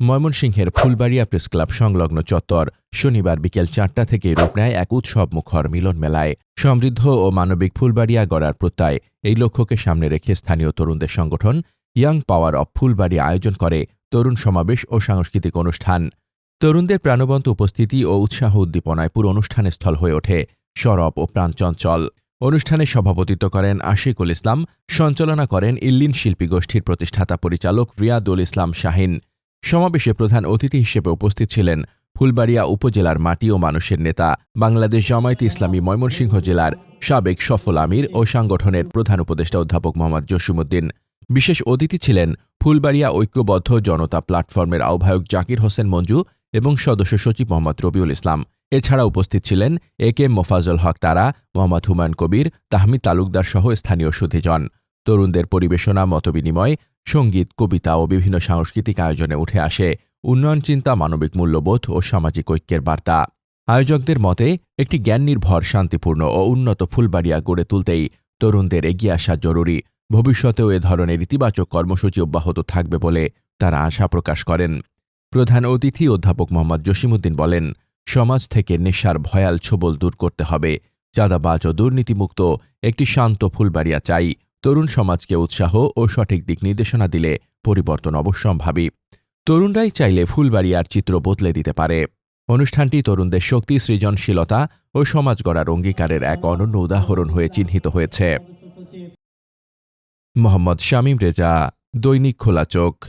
ময়মনসিংহের Phulbaria press club সংলগ্ন চত্বর শনিবার বিকেল চারটা থেকে রূপ নেয় এক উৎসব মুখর মিলন মেলায়। সমৃদ্ধ ও মানবিক ফুলবাড়িয়া গড়ার প্রত্যয় এই লক্ষ্যকে সামনে রেখে স্থানীয় তরুণদের সংগঠন ইয়াং পাওয়ার অব ফুলবাড়িয়া আয়োজন করে তরুণ সমাবেশ ও সাংস্কৃতিক অনুষ্ঠান। তরুণদের প্রাণবন্ত উপস্থিতি ও উৎসাহ উদ্দীপনায় পুরো অনুষ্ঠানের স্থল হয়ে ওঠে সরব ও প্রাণচঞ্চল। অনুষ্ঠানে সভাপতিত্ব করেন আশিকুল ইসলাম, সঞ্চালনা করেন ইল্লিন শিল্পী গোষ্ঠীর প্রতিষ্ঠাতা পরিচালক রিয়াদুল ইসলাম শাহিন। সমাবেশে প্রধান অতিথি হিসেবে উপস্থিত ছিলেন ফুলবাড়িয়া উপজেলার মাটি ও মানুষের নেতা, বাংলাদেশ জামায়াতে ইসলামী ময়মনসিংহ জেলার সাবেক সফল আমির ও সাংগঠনের প্রধান উপদেষ্টা অধ্যাপক মোহাম্মদ জসিমুদ্দিন বিশেষ অতিথি ছিলেন ফুলবাড়িয়া ঐক্যবদ্ধ জনতা প্ল্যাটফর্মের আহ্বায়ক জাকির হোসেন মঞ্জু এবং সদস্য সচিব মোহাম্মদ রবিউল ইসলাম। এছাড়া উপস্থিত ছিলেন এ কে মোফাজল হক তারা, মোহাম্মদ হুমায়ুন কবির, তাহমিদ তালুকদার সহ স্থানীয় সুধিজন। তরুণদের পরিবেশনা, মতবিনিময় সংগীত, কবিতা ও বিভিন্ন সাংস্কৃতিক আয়োজনে উঠে আসে উন্নয়ন চিন্তা মানবিক মূল্যবোধ ও সামাজিক ঐক্যের বার্তা। আয়োজকদের মতে, একটি জ্ঞান নির্ভর শান্তিপূর্ণ ও উন্নত ফুলবাড়িয়া গড়ে তুলতেই তরুণদের এগিয়ে আসা জরুরি। ভবিষ্যতেও এ ধরনের ইতিবাচক কর্মসূচি অব্যাহত থাকবে বলে তারা আশা প্রকাশ করেন। প্রধান অতিথি অধ্যাপক মোহাম্মদ জসিমুদ্দিন বলেন, সমাজ থেকে নেশার ভয়াল ছোবল দূর করতে হবে। চাঁদাবাজ ও দুর্নীতিমুক্ত একটি শান্ত ফুলবাড়িয়া চাই। তরুণ সমাজকে উৎসাহ ও সঠিক দিক নির্দেশনা দিলে পরিবর্তন অবশ্যম্ভাবী। তরুণরাই চাইলে ফুলবাড়িয়ার চিত্র বদলে দিতে পারে। অনুষ্ঠানটি তরুণদের শক্তি, সৃজনশীলতা ও সমাজ গড়ার অঙ্গীকারের এক অনন্য উদাহরণ হয়ে চিহ্নিত হয়েছে। মোহাম্মদ শামীম রেজা, দৈনিক খোলা চোখ।